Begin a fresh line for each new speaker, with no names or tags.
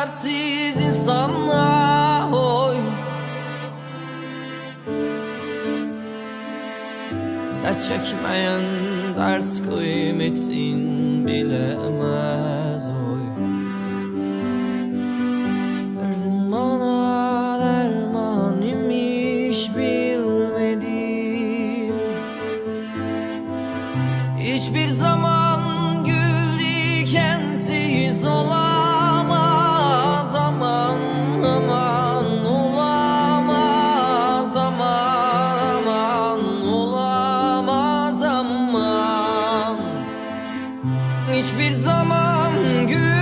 çaresiz insanlar oy. Ne çekmeyen ders kıymetin bilemez oy. Derdin bana derman imiş bilmedim Hiçbir zaman hiçbir zaman gün